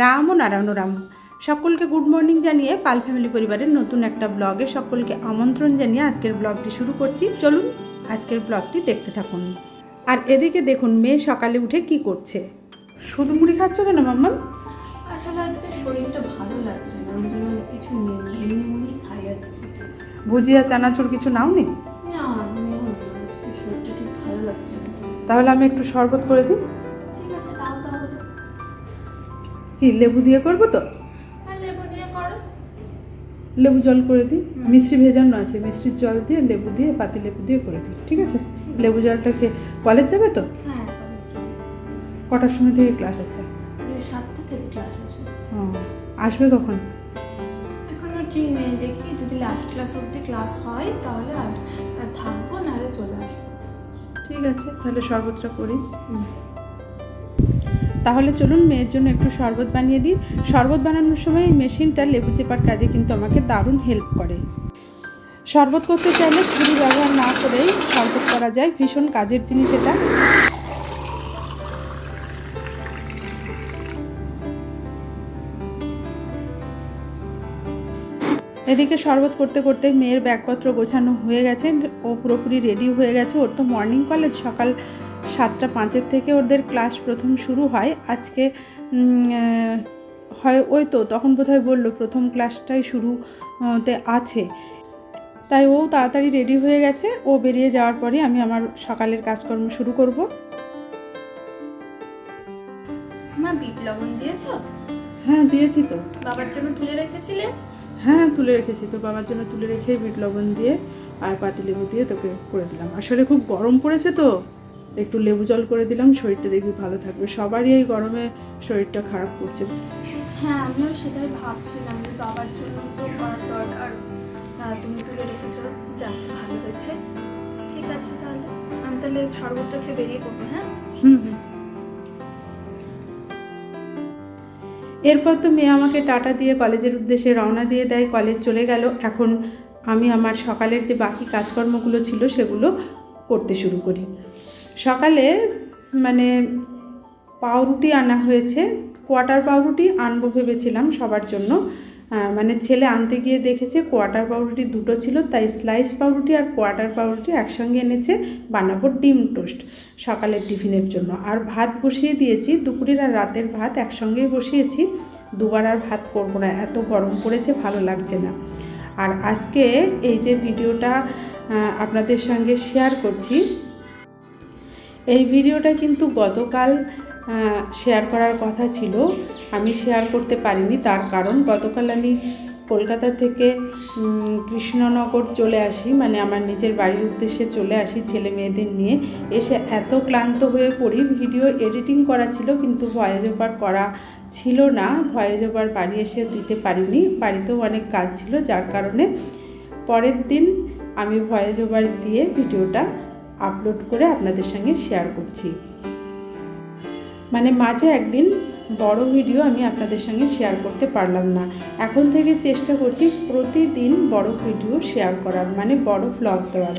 রাম ও নারায়ণ রাম। সকলকে good morning জানিয়ে পাল family পরিবারের নতুন একটা ব্লগে সকলকে আমন্ত্রণ জানিয়ে আজকের ব্লগটি শুরু করছি। চলুন আজকের ব্লগটি দেখতে থাকুন। আর এদিকে দেখুন মেয়ে সকালে উঠে কি করছে? শুধু মুড়ি খাচ্ছ কেন মাম্মা আসলে আজকে শরীরটা ভালো লাগছে না ওই জন্য কিছু নিয়ে নিই এমনি মুড়ি খাই আজকে। ভুজিয়া চানাচুর কিছু নাও নি না নেব না আজকে শরীরটা ঠিক ভালো লাগছে না। তাহলে আমি একটু শরবত করে দিই। কি লেবু দিয়ে করব তো? হ্যাঁ লেবু দিয়ে করো। লেবু জল করে দিই। মিষ্টি ভেজানো আছে মিষ্টির জল দিয়ে লেবু দিয়ে পাতি লেবু দিয়ে করে দিই ঠিক আছে? লেবু জলটা খেয়ে কলেজ যাবে তো? হ্যাঁ কটার সময় থেকে ক্লাস আছে? সাতটা থেকে ক্লাস আছে। ও আসবে কখন? এখনও ঠিক নেই দেখি যদি লাস্ট ক্লাস অবধি ক্লাস হয় তাহলে আর আর থাকব নাহলে চলে আসব। ঠিক আছে তাহলে শরবতটা করি। তাহলে চলুন মেয়ের জন্য একটু শরবত বানিয়ে দিই। শরবত বানানোর সময় এই মেশিনটা লেবু চেপার কাজে কিন্তু আমাকে দারুণ হেল্প করে। শরবত করতে চাইলে ছুরি ব্যবহার না করেই শরবত করা যায়। ভীষণ কাজের জিনিস এটা। এদিকে শরবত করতে করতে মেয়ের ব্যাগপত্র গোছানো হয়ে গেছে। ও পুরোপুরি রেডি হয়ে গেছে। ওর তো মর্নিং কলেজ সকাল সাতটা পাঁচের থেকে ওদের ক্লাস প্রথম শুরু হয়। আজকে হয় ওই তো তখন বোধহয় বলল প্রথম ক্লাসটাই শুরুতে আছে। তাই ও তাড়াতাড়ি রেডি হয়ে গেছে ও বেরিয়ে যাওয়ার পরে আমি আমার সকালের কাজকর্ম শুরু করব। মা বিট লবণ দিয়েছ? হ্যাঁ দিয়েছি তো। বাবার জন্য তুলে রেখেছিলে? হ্যাঁ তুলে রেখেছি তো বাবার জন্য তুলে রেখে বিট লবণ দিয়ে আর পাতিলেবু দিয়ে তোকে করে দিলাম। আসলে খুব গরম পড়েছে তো। একটু লেবু জল করে দিলাম শরীরটা দেখবি ভালো থাকবে। সবারই এই গরমে শরীরটা খারাপ করছে। হ্যাঁ আমিও সেটাই ভাবছিলাম যে বাবার জন্য তো করার দরকার। তুমি তুলে রেখেছো যাক ভালো হয়েছে। ঠিক আছে তাহলে আমি তাহলে শরবতটা খেয়ে বেরিয়ে পড়ব হ্যাঁ? হুম হুম। এরপর তো মেয়ে আমাকে টাটা দিয়ে কলেজের উদ্দেশ্যে রওনা দিয়ে দেয় কলেজ চলে গেল। এখন আমি আমার সকালের যে বাকি কাজকর্মগুলো ছিল সেগুলো করতে শুরু করি। সকালে মানে পাউরুটি আনা হয়েছে। কোয়াটার পাউরুটি আনব ভেবেছিলাম সবার জন্য। মানে ছেলে আনতে গিয়ে দেখেছে কোয়াটার পাউরুটি দুটো ছিল, তাই স্লাইস পাউরুটি আর কোয়াটার পাউরুটি একসঙ্গে এনেছে, বানাবো ডিম টোস্ট সকালের টিফিনের জন্য। আর ভাত বসিয়ে দিয়েছি, দুপুরের আর রাতের ভাত একসঙ্গেই বসিয়েছি। দুবার আর ভাত করব না, এত গরম পড়েছে, ভালো লাগছে না। আর আজকে এই যে ভিডিওটা আপনাদের সঙ্গে শেয়ার করছি এই ভিডিওটা কিন্তু গতকাল শেয়ার করার কথা ছিল। আমি শেয়ার করতে পারিনি, তার কারণ গতকাল আমি কলকাতা থেকে কৃষ্ণনগর চলে আসি। মানে আমার নিজের বাড়ির উদ্দেশ্যে চলে আসি ছেলে মেয়েদের নিয়ে। এসে এত ক্লান্ত হয়ে পড়ি, ভিডিও এডিটিং করা ছিল কিন্তু ভয়েস ওভার করা ছিল না। ভয়েস ওভার বাড়ি এসে দিতে পারিনি, বাড়িতেও অনেক কাজ ছিল, যার কারণে পরের দিন আমি ভয়েস ওভার দিয়ে ভিডিওটা আপলোড করে আপনাদের সঙ্গে শেয়ার করছি। মানে মাঝে একদিন বড় ভিডিও আমি আপনাদের সঙ্গে শেয়ার করতে পারলাম না। এখন থেকে চেষ্টা করছি প্রতিদিন বড় ভিডিও শেয়ার করার মানে বড় ব্লগ দেওয়ার।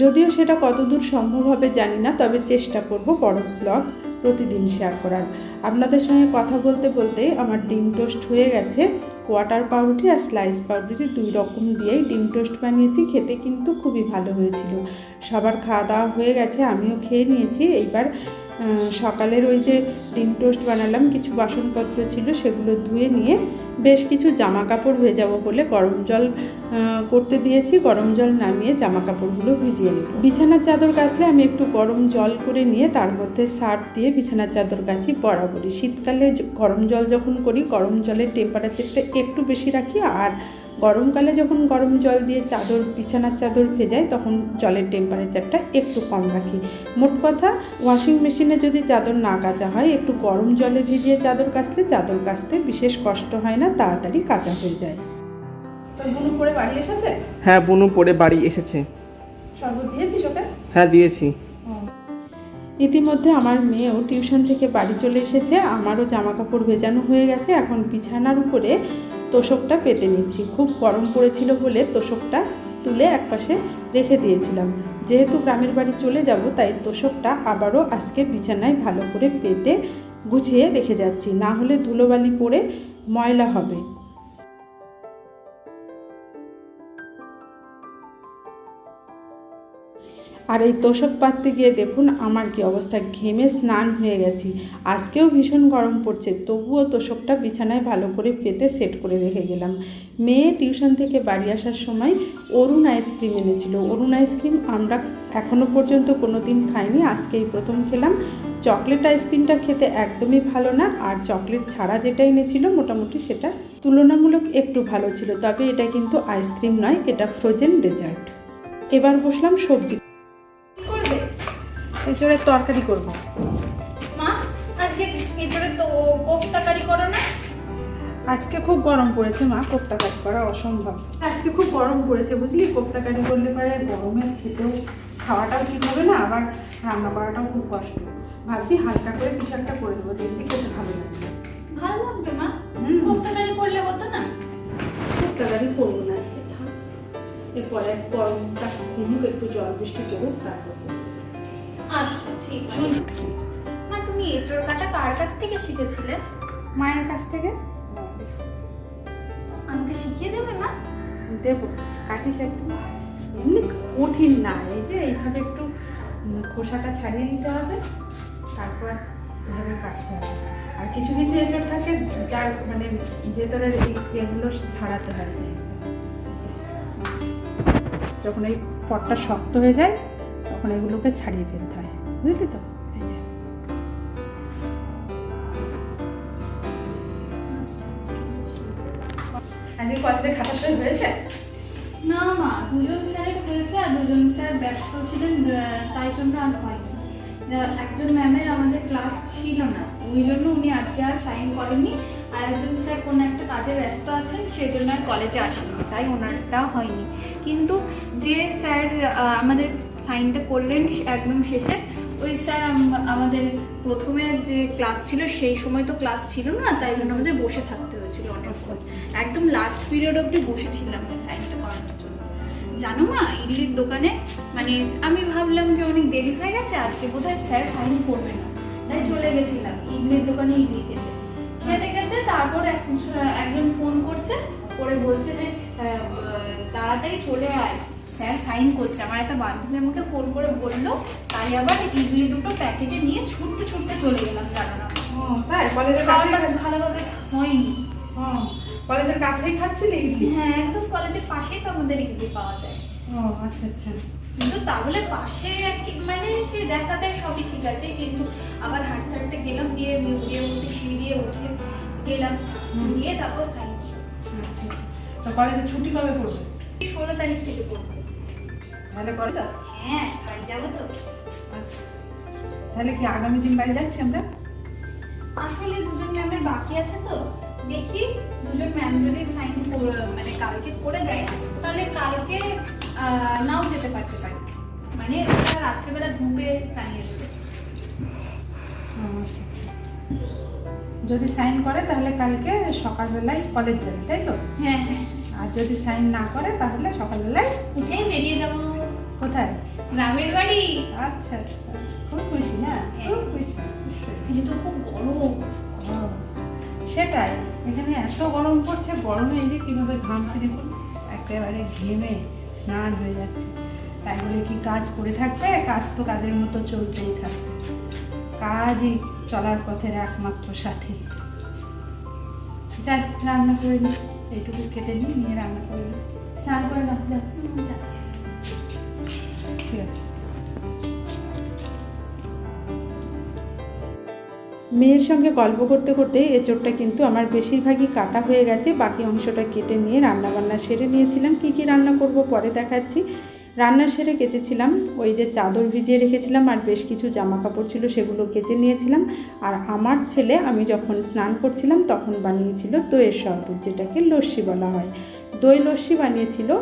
যদিও সেটা কতদূর সম্ভব হবে জানি না, তবে চেষ্টা করব বড় ব্লগ প্রতিদিন শেয়ার করার। আপনাদের সঙ্গে কথা বলতে বলতে আমার ডিম টোস্ট হয়ে গেছে। কোয়াটার পাউরুটি আর স্লাইস পাউরুটি দুই রকম দিয়েই ডিম টোস্ট বানিয়েছি, খেতে কিন্তু খুবই ভালো হয়েছিল। সবার খাওয়া দাওয়া হয়ে গেছে, আমিও খেয়ে নিয়েছি। এইবার সকালের ওই যে ডিম টোস্ট বানালাম, কিছু বাসনপত্র ছিল, সেগুলো ধুয়ে নিয়ে বেশ কিছু জামা কাপড় ভেজাবো বলে গরম জল করতে দিয়েছি। গরম জল নামিয়ে জামা কাপড়গুলো ভিজিয়ে নেব। বিছানার চাদর কাচলে আমি একটু গরম জল করে নিয়ে তার মধ্যে সার্ফ দিয়ে বিছানার চাদর কাচি বরাবরই শীতকালে গরম জল যখন করি, গরম জলের টেম্পারেচারটা একটু বেশি রাখি আর গরমকালে যখন গরম জল দিয়ে চাদর বিছানার চাদর ভেজাই তখন জলের টেম্পারেচারটা একটু কম রাখি। মোট কথা ওয়াশিং মেশিনে যদি চাদর না কাচা হয় একটু গরম জলে ভিজিয়ে চাদর কাচলে চাদর কাচতে বিশেষ কষ্ট হয় না তাড়াতাড়ি কাচা হয়ে যায়। বুনু করে বাড়ি এসেছে? হ্যাঁ বুনু পড়ে বাড়ি এসেছে। শরবত দিয়েছিস ওকে? হ্যাঁ দিয়েছি। ইতিমধ্যে আমার মেয়েও টিউশন থেকে বাড়ি চলে এসেছে আমারও জামা কাপড় ভেজানো হয়ে গেছে এখন বিছানার উপরে তোষকটা পেতে নিচ্ছি। খুব গরম পড়েছিল বলে তোষকটা তুলে একপাশে রেখে দিয়েছিলাম। যেহেতু গ্রামের বাড়ি চলে যাব, তাই তোষকটা আবারও আজকে বিছানায় ভালো করে পেতে গুছিয়ে রেখে যাচ্ছি। না হলে ধুলোবালি পড়ে ময়লা হবে। আর এই তোষক পাততে গিয়ে দেখুন আমার কি অবস্থা। ঘেমে স্নান হয়ে গেছি। আজকেও ভীষণ গরম পড়ছে, তবুও তোষকটা বিছানায় ভালো করে পেতে সেট করে রেখে গেলাম। মেয়ে টিউশন থেকে বাড়ি আসার সময় অরুণ আইসক্রিম এনেছিল। অরুণ আইসক্রিম আমরা এখনও পর্যন্ত কোনো দিন খাইনি, আজকেই প্রথম খেলাম। চকলেট আইসক্রিমটা খেতে একদমই ভালো না, আর চকলেট ছাড়া যেটা এনেছিল মোটামুটি সেটা তুলনামূলক একটু ভালো ছিল, তবে এটা কিন্তু আইসক্রিম নয়, এটা ফ্রোজেন ডেজার্ট এবার বসলাম সবজি এছাড়া তরকারি করব। মা আজকে এবারে তো কোফতা কারি করো না? আজকে খুব গরম পড়েছে মা কোপ্তা কারি করা অসম্ভব। আজকে খুব গরম পড়েছে বুঝলি? কোপ্তা কারি করলে পরে গরমে খেতেও খাওয়াটাও ঠিক হবে না আবার রান্না করাটাও খুব কষ্ট। ভাবছি হালকা করে কিছু একটা করে দেবো দেখবি খেতে ভালো লাগবে। ভালো লাগবে মা। কোফতা কারি করলে হতো না? কোপ্তা কারি করব না আজকে থাক। এরপরে গরমটা কমুক একটু জল বৃষ্টি করুক তারপর ঠিক মা তুমি এঁচড় কাটা কার কাছ থেকে শিখেছিলে? মায়ের কাছ থেকে? আমাকে শিখিয়ে দেবে মা? দেবো। কাটিস একটু এমনি কঠিন না এই যে এইভাবে একটু খোসাটা ছাড়িয়ে নিতে হবে তারপর এভাবে কাটতে হবে। আর কিছু কিছু এঁচড় থাকে যার মানে ভেতরের এগুলো ছাড়াতে হয়। যখন এই পটটা শক্ত হয়ে যায় তখন এগুলোকে ছাড়িয়ে ফেলতে হয়। বুঝলি তো এই যে আজকে কলেজে খাতা সই হয়েছে না মা দুজন স্যারের হয়েছে আর দুজন স্যার ব্যস্ত ছিলেন তাই জন্য আর হয়নি। একজন ম্যামের আমাদের ক্লাস ছিল না ওই জন্য উনি আজকে আর সাইন করেননি। আর একজন স্যার কোনো একটা কাজে ব্যস্ত আছেন সেই জন্য আর কলেজে আসেনি তাই ওনারটা হয়নি। কিন্তু যে স্যার আমাদের সাইনটা করলেন একদম শেষে ওই স্যার আমাদের প্রথমে যে ক্লাস ছিল, সেই সময় তো ক্লাস ছিল না, তাই জন্য আমাদের বসে থাকতে হয়েছিল অনেকক্ষণ একদম লাস্ট পিরিয়ড অবধি বসেছিলাম ওই সাইনটা করানোর জন্য। জানো মা, ইডলির দোকানে মানে আমি ভাবলাম যে অনেক দেরি হয়ে গেছে, আজকে বোধহয় স্যার সাইন করবে না। তাই চলে গেছিলাম, ইডলির দোকানে ইডলি খেতে। খেতে খেতে তারপর এক- একজন ফোন করছে করে বলছে যে তাড়াতাড়ি চলে আয়। স্যার সাইন করছে। আমার একটা বান্ধবী আমাকে ফোন করে বলল তাই আবার ইডলি দুটো প্যাকেটে নিয়ে ছুটতে ছুটতে চলে গেলাম জানো না তাই? ভালোভাবে হয়নি। কলেজের কাছেই খাচ্ছিলি ইডলি? হ্যাঁ একদম কলেজের পাশেই তো আমাদের ইডলি পাওয়া যায়। ও আচ্ছা আচ্ছা। কিন্তু তাহলে পাশে মানে সে দেখা যায় সবই ঠিক আছে কিন্তু আবার হাঁটতে হাঁটতে গেলাম দিয়ে মিউজিয়াম উঠে সিঁড়ি দিয়ে উঠে গেলাম দিয়ে তারপর সাইন আচ্ছা আচ্ছা। তো কলেজে ছুটি কবে পড়বে? ষোলো তারিখ থেকে পড়ব। তাহলে কলেজ হ্যাঁ বাড়ি যাব তো। আচ্ছা। তাহলে কি আগামী দিন বাড়ি যাচ্ছি আমরা? আসলে দুজন ম্যামের বাকি আছে তো। দেখি দুজন ম্যাম যদি সাইন মানে কালকে করে দেয় তাহলে কালকে নাও যেতে পারতে পারি। মানে রাত্রেবেলা জানিয়ে দেবে। আচ্ছা, আচ্ছা। যদি সাইন করে তাহলে কালকে সকালবেলায় কলেজ যাবে তাই তো? হ্যাঁ হ্যাঁ। আর যদি সাইন না করে তাহলে সকালবেলায় উঠেই বেরিয়ে যাব। কোথায়? গ্রামের বাড়ি। আচ্ছা আচ্ছা। খুব খুশি না? খুব খুশি বুঝতে খুব গরম। সেটাই। এখানে এত গরম পড়ছে গরমে এই যে কীভাবে ঘামছে দেখুন একেবারে ঘেমে স্নান হয়ে যাচ্ছে। তাই বলে কি কাজ পড়ে থাকবে? কাজ তো কাজের মতো চলতেই থাকবে। কাজই চলার পথের একমাত্র সাথী। যাই রান্না করে নিই এইটুকু কেটে নিই নিয়ে রান্না করে নিই স্নান করে না যাচ্ছি। আছে। মেয়ের সঙ্গে গল্প করতে করতে এঁচোড়টা কিন্তু আমার বেশিরভাগই কাটা হয়ে গেছে। বাকি অংশটা কেটে নিয়ে রান্না বান্না সেরে নিয়েছিলাম। কি কি রান্না করব পরে দেখাচ্ছি। রান্না সেরে কেচেছিলাম। ওই যে চাদর ভিজিয়ে রেখেছিলাম আর বেশ কিছু জামা কাপড় ছিল সেগুলো কেচে নিয়েছিলাম। আর আমার ছেলে, আমি যখন স্নান করছিলাম তখন বানিয়েছিল দইয়ের শরবত, যেটাকে লস্যি বলা হয়। দই লস্যি বানিয়েছিল।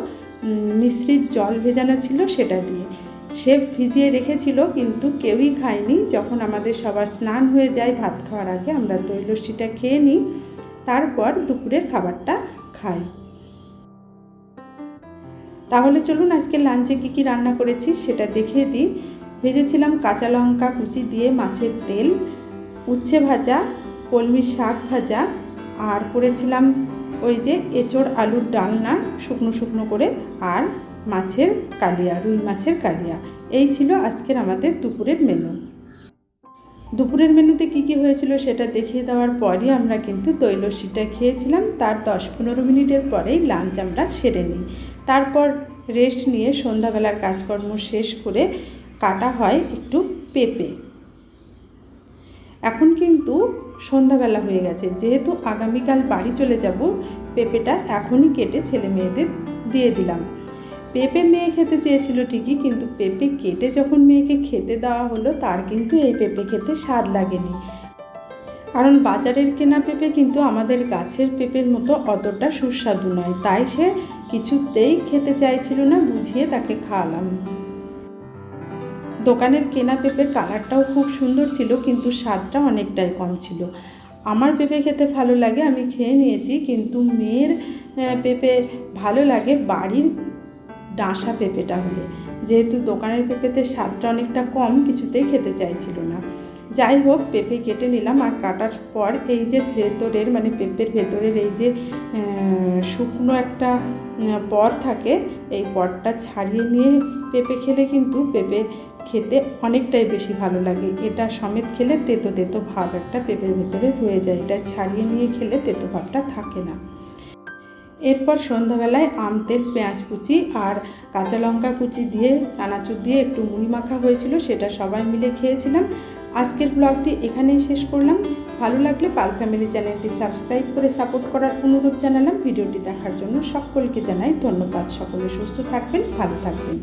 মিশ্রিত জল ভেজানো ছিল সেটা দিয়ে। সে ভিজিয়ে রেখেছিল, কিন্তু কেউই খায়নি। যখন আমাদের সবার স্নান হয়ে যায়, ভাত খাওয়ার আগে আমরা দই লস্যিটা খেয়ে নিই, তারপর দুপুরের খাবারটা খাই। তাহলে চলুন আজকে লাঞ্চে কী কী রান্না করেছি সেটা দেখিয়ে দিই। ভেজেছিলাম কাঁচা লঙ্কা কুচি দিয়ে মাছের তেল, উচ্ছে ভাজা, কলমি শাক ভাজা, আর করেছিলাম ওই যে এঁচড়, আলুর ডালনা শুকনো শুকনো করে আর মাছের কালিয়া, রুই মাছের কালিয়া। এই ছিল আজকের আমাদের দুপুরের মেনু দুপুরের মেনুতে কী কী হয়েছিল সেটা দেখিয়ে দেওয়ার পরই আমরা কিন্তু দই লস্যিটা খেয়েছিলাম। তার দশ পনেরো মিনিটের পরেই লাঞ্চ আমরা সেরে নিই। তারপর রেস্ট নিয়ে সন্ধ্যাবেলার কাজকর্ম শেষ করে কাটা হয় একটু পেঁপে। এখন কিন্তু সন্ধ্যাবেলা হয়ে গেছে। যেহেতু আগামীকাল বাড়ি চলে যাব, পেঁপেটা এখনই কেটে ছেলে মেয়েদের দিয়ে দিলাম। পেঁপে মেয়ে খেতে চেয়েছিল ঠিকই, কিন্তু পেঁপে কেটে যখন মেয়েকে খেতে দেওয়া হলো, তার কিন্তু এই পেঁপে খেতে স্বাদ লাগেনি। কারণ বাজারের কেনা পেঁপে কিন্তু আমাদের গাছের পেঁপের মতো অতটা সুস্বাদু নয়। তাই সে কিছুতেই খেতে চাইছিল না, বুঝিয়ে তাকে খাওয়ালাম। দোকানের কেনা পেঁপের কালারটাও খুব সুন্দর ছিল, কিন্তু স্বাদটা অনেকটাই কম ছিল। আমার পেঁপে খেতে ভালো লাগে, আমি খেয়ে নিয়েছি, কিন্তু মেয়ের পেঁপে ভালো লাগে বাড়ির ডাঁসা পেঁপেটা হলে। যেহেতু দোকানের পেঁপেতে স্বাদটা অনেকটা কম, কিছুতেই খেতে চাইছিল না। যাই হোক, পেঁপে কেটে নিলাম, আর কাটার পর এই যে ভেতরের মানে পেঁপের ভেতরের এই যে শুকনো একটা পর থাকে, এই পরটা ছাড়িয়ে নিয়ে পেঁপে খেলে কিন্তু পেঁপে খেতে অনেকটাই বেশি ভালো লাগে। এটা সমেত খেলে তেতো তেতো ভাব একটা পেঁপের ভেতরে রয়ে যায়। এটা ছাড়িয়ে নিয়ে খেলে তেতো ভাবটা থাকে না। এরপর সন্ধ্যাবেলায় আম, তেল, পেঁয়াজ কুচি আর কাঁচা লঙ্কা কুচি দিয়ে, চানাচুর দিয়ে একটু মুড়ি মাখা হয়েছিল, সেটা সবাই মিলে খেয়েছিলাম। আজকের ব্লগটি এখানেই শেষ করলাম। ভালো লাগলে পাল ফ্যামিলি চ্যানেলটি সাবস্ক্রাইব করে সাপোর্ট করার অনুরোধ জানালাম। ভিডিওটি দেখার জন্য সকলকে জানাই ধন্যবাদ। সকলে সুস্থ থাকবেন, ভালো থাকবেন।